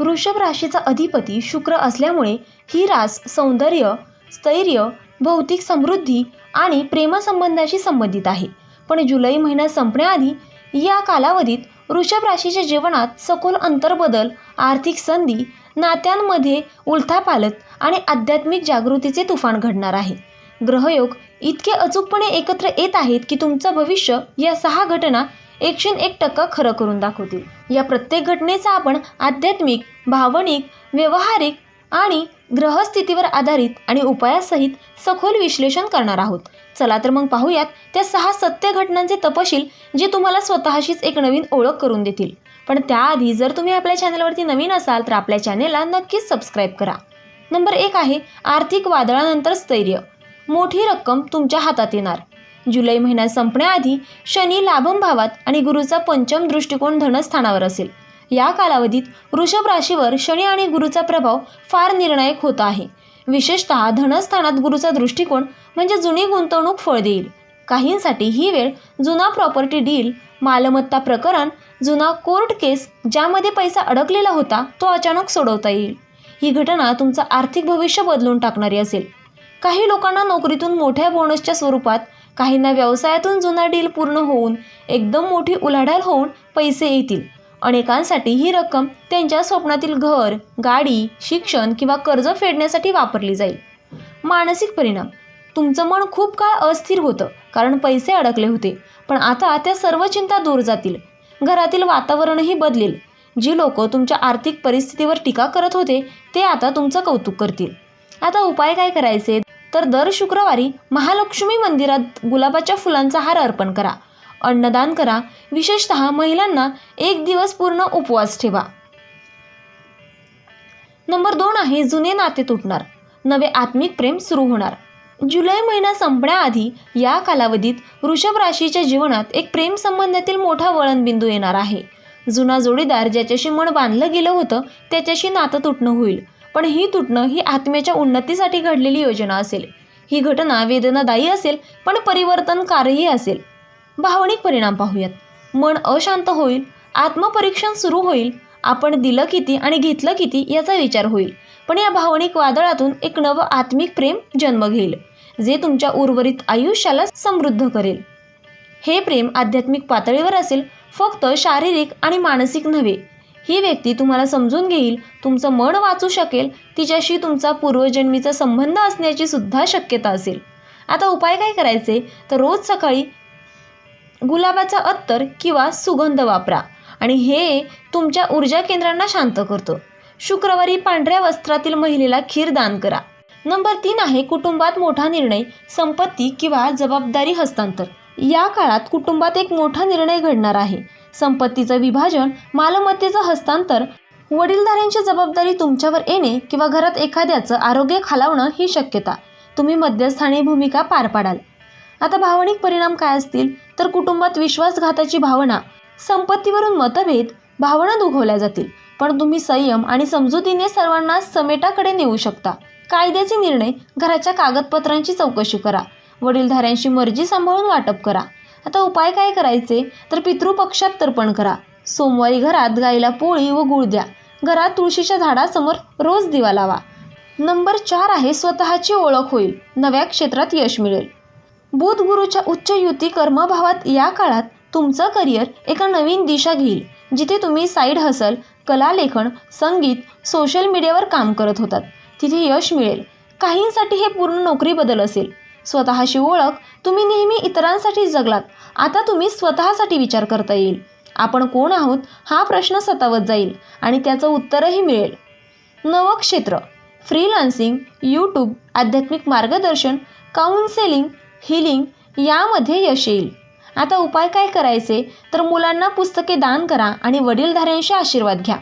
वृषभ राशीचा अधिपती शुक्र असल्यामुळे ही रास सौंदर्य स्थैर्य भौतिक समृद्धी आणि प्रेमसंबंधाशी संबंधित आहे. पण जुलै महिना संपण्याआधी या कालावधीत वृषभ राशीच्या जीवनात सखोल अंतर्बदल आर्थिक संधी नात्यांमध्ये उलथापालत आणि आध्यात्मिक जागृतीचे तुफान घडणार आहे. ग्रहयोग इतके अचूकपणे एकत्र येत आहेत की तुमचं भविष्य या सहा घटना एकशे एक टक्का खरं करून दाखवतील. या प्रत्येक घटनेचा आपण आध्यात्मिक भावनिक व्यवहारिक आणि ग्रहस्थितीवर आधारित आणि उपायासहित सखोल विश्लेषण करणार आहोत. चला तर मग पाहूयात त्या सहा सत्य घटनांचे तपशील जे तुम्हाला स्वतःशीच एक नवीन ओळख करून देतील. पण त्याआधी जर तुम्ही आपल्या चॅनलवरती नवीन असाल तर आपल्या चॅनेलला नक्कीच सबस्क्राईब करा. नंबर एक आहे आर्थिक वादळानंतर स्थैर्य. मोठी रक्कम तुमच्या हातात येणार. जुलै महिना संपण्याआधी शनी लाभम भावात आणि गुरुचा पंचम दृष्टिकोन धनस्थानावर असेल. या कालावधीत वृषभ राशीवर शनी आणि गुरुचा प्रभाव फार निर्णायक होत आहे. विशेषतः धनस्थानात गुरुचा दृष्टिकोन म्हणजे जुनी गुंतवणूक फळ देईल. काहींसाठी ही वेळ जुना प्रॉपर्टी डील मालमत्ता प्रकरण जुना कोर्ट केस ज्यामध्ये पैसा अडकलेला होता तो अचानक सोडवता येईल. ही घटना तुमचं आर्थिक भविष्य बदलून टाकणारी असेल. काही लोकांना नोकरीतून मोठ्या बोनसच्या स्वरूपात काहींना व्यवसायातून जुना डील पूर्ण होऊन एकदम मोठी उलाढाल होऊन पैसे येतील. अनेकांसाठी ही रक्कम त्यांच्या स्वप्नातील घर गाडी शिक्षण किंवा कर्ज फेडण्यासाठी वापरली जाईल. मानसिक परिणाम. तुमचं मन खूप काळ अस्थिर होतं कारण पैसे अडकले होते. पण आता त्या सर्व चिंता दूर जातील. घरातील वातावरणही बदलेल. जी लोक तुमच्या आर्थिक परिस्थितीवर टीका करत होते ते आता तुमचं कौतुक करतील. आता उपाय काय करायचे? तर दर शुक्रवारी महालक्ष्मी मंदिरात गुलाबाच्या फुलांचा हार अर्पण करा. अन्नदान करा. विशेषतः महिलांना एक दिवस पूर्ण उपवास ठेवा. नंबर दोन आहे जुने नाते तुटणार. नवे आत्मिक प्रेम सुरू होणार. जुलै महिना संपण्याआधी या कालावधीत वृषभ राशीच्या जीवनात एक प्रेम संबंधातील मोठा वळणबिंदू येणार आहे. जुना जोडीदार ज्याच्याशी मन बांधलं गेलं होतं त्याच्याशी नातं तुटणं होईल. पण ही तुटणं ही आत्म्याच्या उन्नतीसाठी घडलेली योजना असेल. ही घटना वेदनादायी असेल पण परिवर्तनकारही असेल. भावनिक परिणाम पाहूयात. मन अशांत होईल आत्मपरीक्षण सुरू होईल आपण दिलं किती आणि घेतलं किती याचा विचार होईल. पण या भावनिक वादळातून एक नवं आत्मिक प्रेम जन्म घेईल जे तुमच्या उर्वरित आयुष्याला समृद्ध करेल. हे प्रेम आध्यात्मिक पातळीवर असेल फक्त शारीरिक आणि मानसिक नव्हे ही व्यक्ती तुम्हाला समजून घेईल तुमचं मन वाचू शकेल तिच्याशी तुमचा पूर्वजन्मीचा संबंध असण्याची सुद्धा शक्यता असेल. आता उपाय काय करायचे? तर रोज सकाळी गुलाबाचा अत्तर किंवा सुगंध वापरा आणि हे तुमच्या ऊर्जा केंद्रांना शांत करतं. शुक्रवारी पांढऱ्या वस्त्रातील महिलेला खीर दान करा. नंबर तीन आहे कुटुंबात मोठा निर्णय संपत्ती किंवा जबाबदारी हस्तांतर. या काळात कुटुंबात एक मोठा निर्णय घडणार आहे. संपत्तीचं विभाजन मालमत्तेचं हस्तांतर वडीलधाऱ्यांची जबाबदारी तुमच्यावर येणे किंवा घरात एखाद्याचं आरोग्य खालावणं ही शक्यता. तुम्ही मध्यस्थानी भूमिका पार पाडाल. आता भावनिक परिणाम काय असतील? तर कुटुंबात विश्वासघाताची भावना संपत्तीवरून मतभेद भावना दुखवल्या जातील. पण तुम्ही संयम आणि समजुतीने सर्वांना समेटाकडे नेऊ शकता. कायद्याचे निर्णय घराच्या कागदपत्रांची चौकशी करा. वडीलधाऱ्यांची मर्जी सांभाळून वाटप करा. आता उपाय काय करायचे? तर पितृपक्षात तर्पण करा. सोमवारी घरात गाईला पोळी व गुळ द्या. घरात तुळशीच्या झाडासमोर रोज दिवा लावा. नंबर चार आहे स्वतःची ओळख होईल. नव्या क्षेत्रात यश मिळेल. बुध गुरुच्या उच्च युती कर्मभावात या काळात तुमचं करिअर एका नवीन दिशा घेईल जिथे तुम्ही साईड हसल कला लेखन संगीत सोशल मीडियावर काम करत होतात. तिथे यश मिळेल. काहींसाठी हे पूर्ण नोकरी बदल असेल. स्वतःची ओळख तुम्ही नेहमी इतरांसाठी जगलात. आता तुम्ही स्वतःसाठी विचार करता येईल. आपण कोण आहोत हा प्रश्न सतावत जाईल आणि त्याचं उत्तरही मिळेल. नवं क्षेत्र फ्रीलान्सिंग यूट्यूब आध्यात्मिक मार्गदर्शन काउन्सेलिंग हिलिंग यामध्ये यश येईल. आता उपाय काय करायचे? तर मुलांना पुस्तके दान करा आणि वडीलधाऱ्यांशी आशीर्वाद घ्या.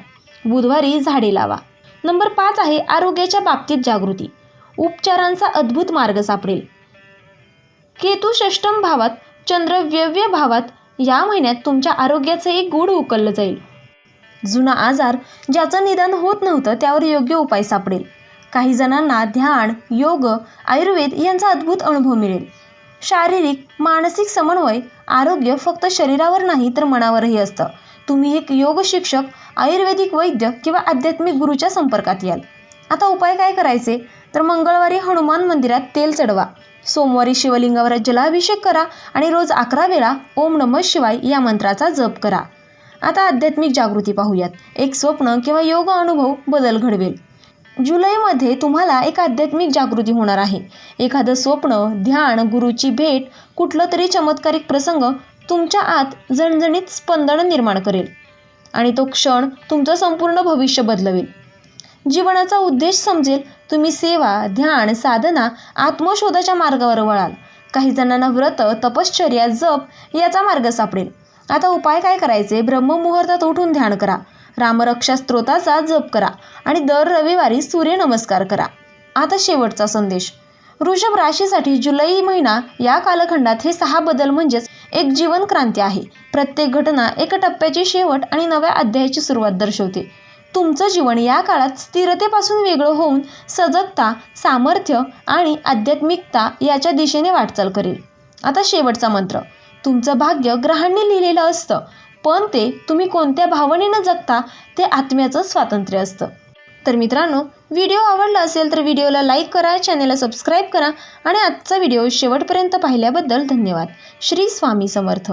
बुधवारी झाडे लावा. नंबर पाच आहे आरोग्याच्या बाबतीत जागृती. उपचारांचा अद्भुत मार्ग सापडेल. केतू षष्टम भावात चंद्र व्यव्य भावात या महिन्यात तुमच्या आरोग्याचं एक गूढ उकललं जाईल. जुना आजार ज्याचं निदान होत नव्हतं त्यावर योग्य उपाय सापडेल. काही जणांना ध्यान योग आयुर्वेद यांचा अद्भुत अनुभव मिळेल. शारीरिक मानसिक समन्वय आरोग्य फक्त शरीरावर नाही तर मनावरही असतं. तुम्ही एक योग शिक्षक आयुर्वेदिक वैद्य किंवा आध्यात्मिक गुरूच्या संपर्कात याल. आता उपाय काय करायचे? तर मंगळवारी हनुमान मंदिरात तेल चढवा. सोमवारी शिवलिंगावर जलाभिषेक करा आणि रोज अकरा वेळा ओम नमः शिवाय या मंत्राचा जप करा. आता आध्यात्मिक जागृती पाहूयात. एक स्वप्न किंवा योग अनुभव बदल घडवेल. जुलैमध्ये तुम्हाला एक आध्यात्मिक जागृती होणार आहे. एखादं स्वप्न ध्यान गुरुची भेट कुठलं तरी चमत्कारिक प्रसंग तुमच्या आत जणजणीत स्पंदन निर्माण करेल. आणि तो क्षण तुमचं संपूर्ण भविष्य बदलवेल. जीवनाचा उद्देश समजेल. तुम्ही सेवा ध्यान साधना आत्मशोधाच्या मार्गावर वळाल. काही जणांना व्रत तपश्चर्या जप याचा मार्ग सापडेल. आता उपाय काय करायचे? ब्रह्ममुहूर्तात उठून ध्यान करा. रामरक्षा स्त्रोताचा जप करा आणि दर रविवारी सूर्यनमस्कार करा. आता शेवटचा संदेश. वृषभ राशीसाठी जुलै महिना या कालखंडात हे सहा बदल म्हणजेच एक जीवन क्रांती आहे. प्रत्येक घटना एका टप्प्याची शेवट आणि नव्या अध्यायाची सुरुवात दर्शवते. तुमचं जीवन या काळात स्थिरतेपासून वेगळं होऊन सजगता सामर्थ्य आणि आध्यात्मिकता याच्या दिशेने वाटचाल करेल. आता शेवटचा मंत्र. तुमचं भाग्य ग्रहांनी लिहिलेलं असतं पण ते तुम्ही कोणत्या भावनेनं जगता ते आत्म्याचं स्वातंत्र्य असतं. तर मित्रांनो व्हिडिओ आवडला असेल तर व्हिडिओला लाईक करा चॅनेलला सबस्क्राईब करा आणि आजचा व्हिडिओ शेवटपर्यंत पाहिल्याबद्दल धन्यवाद. श्री स्वामी समर्थ.